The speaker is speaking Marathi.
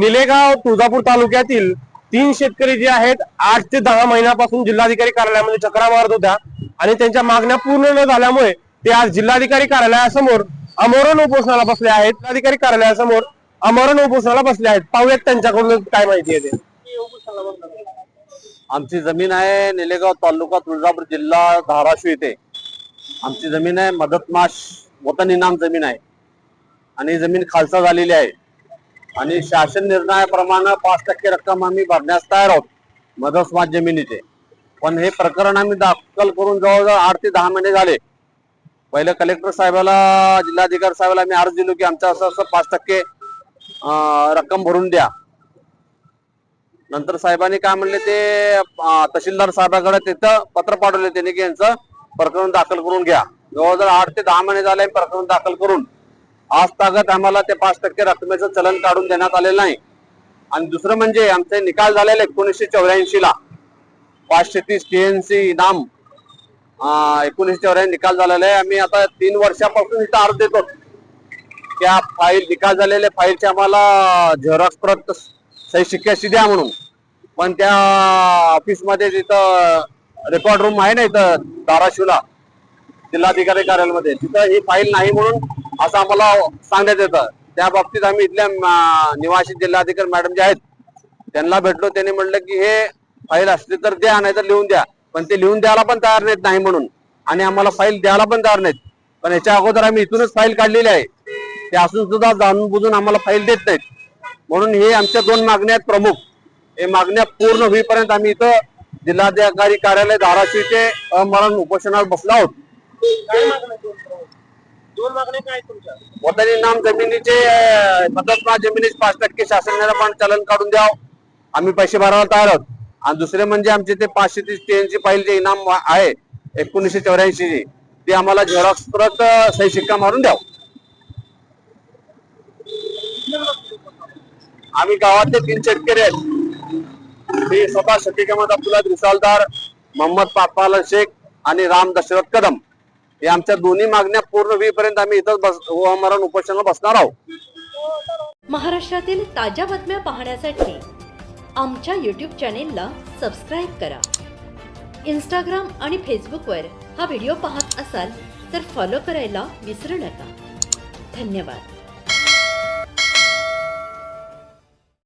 निलेगाव तुळजापूर तालुक्यातील तीन शेतकरी जे आहेत आठ ते दहा महिन्यापासून जिल्हाधिकारी कार्यालयामध्ये चक्रा मारत होत्या आणि त्यांच्या मागण्या पूर्ण न झाल्यामुळे ते आज जिल्हाधिकारी कार्यालयासमोर अमरण उपोषणाला बसले आहेत. जिल्हाधिकारी कार्यालयासमोर अमरण उपोषणाला बसले आहेत. पाहूयात त्यांच्याकडून काय माहिती आहे ते. आमची जमीन आहे निलेगाव तालुका तुळजापूर जिल्हा धाराशिव येथे आमची जमीन आहे मदतमाश वतन इनाम जमीन आहे. आणि जमीन खालसा झालेली आहे. आणि शासन निर्णयाप्रमाणे पाच टक्के रक्कम आम्ही भरण्यास तयार आहोत. मदतमाश जमिनीचे पण हे प्रकरण आम्ही दाखल करून जवळजवळ आठ ते दहा महिने झाले. पहिले कलेक्टर साहेबाला जिल्हाधिकारी साहेबाला आम्ही अर्ज दिलो की आमचं असं असं पाच टक्के रक्कम भरून द्या. नंतर साहेबांनी काय म्हणले ते तहसीलदार साहेबाकडे तिथं पत्र पाठवले त्यांनी की यांचं प्रकरण दाखल करून घ्या. जवळजवळ आठ ते दहा महिने झाले प्रकरण दाखल करून. आज तागत आम्हाला ते पाच टक्के रकमेचं चलन काढून देण्यात आलेलं नाही. आणि दुसरं म्हणजे आमचे निकाल झालेले एकोणीसशे चौऱ्याऐंशी ला पाचशे तीस टीएनसी इनाम एकोणीसशे चौऱ्याऐंशी निकाल झालेला आहे. आम्ही आता तीन वर्षापासून इथं अर्ज देतो. त्या फाईल निकाल झालेल्या फाईलचे आम्हाला झेरॉक्स प्रत सही शिक्क्याशी द्या म्हणून. पण त्या ऑफिसमध्ये तिथं रेकॉर्ड रूम आहे ना इथं धाराशिवला जिल्हाधिकारी कार्यालयामध्ये तिथं ही फाईल नाही म्हणून असं आम्हाला सांगण्यात येतं. त्या बाबतीत आम्ही इथल्या निवासी जिल्हाधिकारी मॅडम जे आहेत त्यांना भेटलो. त्यांनी म्हणलं की हे फाईल असली तर द्या नाही तर लिहून द्या. पण ते लिहून द्यायला पण तयार नाहीत नाही म्हणून. आणि आम्हाला फाईल द्यायला पण तयार नाहीत. पण याच्या अगोदर आम्ही इथूनच फाईल काढलेली आहे. ते असून सुद्धा जाणून बुजून आम्हाला फाईल देत नाहीत. म्हणून हे आमच्या दोन मागण्या आहेत प्रमुख. हे मागण्या पूर्ण होईपर्यंत आम्ही इथं जिल्हाधिकारी कार्यालय धाराशिवचे अमरण उपोषणावर बसलो आहोत. दोन मागण्या काय तुमच्या? वतनी नाम जमिनीचे अं, जमिनीचे पाच टक्के शासनाला पण चलन काढून द्याव. आम्ही पैसे भरायला तयार आहोत. आणि दुसरे म्हणजे आमचे ते पाचशे तीस ची फाईल जे इनाम आहे एकोणीसशे चौऱ्याऐंशी ची ते आम्हाला झेरॉक्स परत सही शिक्का मारून द्याव. आम्ही गावातले तीन शेतकरी आहेत. मी स्वतः शफिक अहमद अब्दुल्ला रिसालदार मोहम्मद पापाला शेख आणि राम दशरथ कदम. या आमच्या दोन्ही मागण्या पूर्ण होईपर्यंत आम्ही इथं बस मरण उपोषणाला बसणार आहोत. महाराष्ट्रातील ताज्या बातम्या पाहण्यासाठी आमच्या यूट्यूब चॅनेलला सबस्क्राईब करा. इंस्टाग्राम आणि फेसबुकवर हा व्हिडिओ पाहत असाल तर फॉलो करायला विसरू नका. धन्यवाद.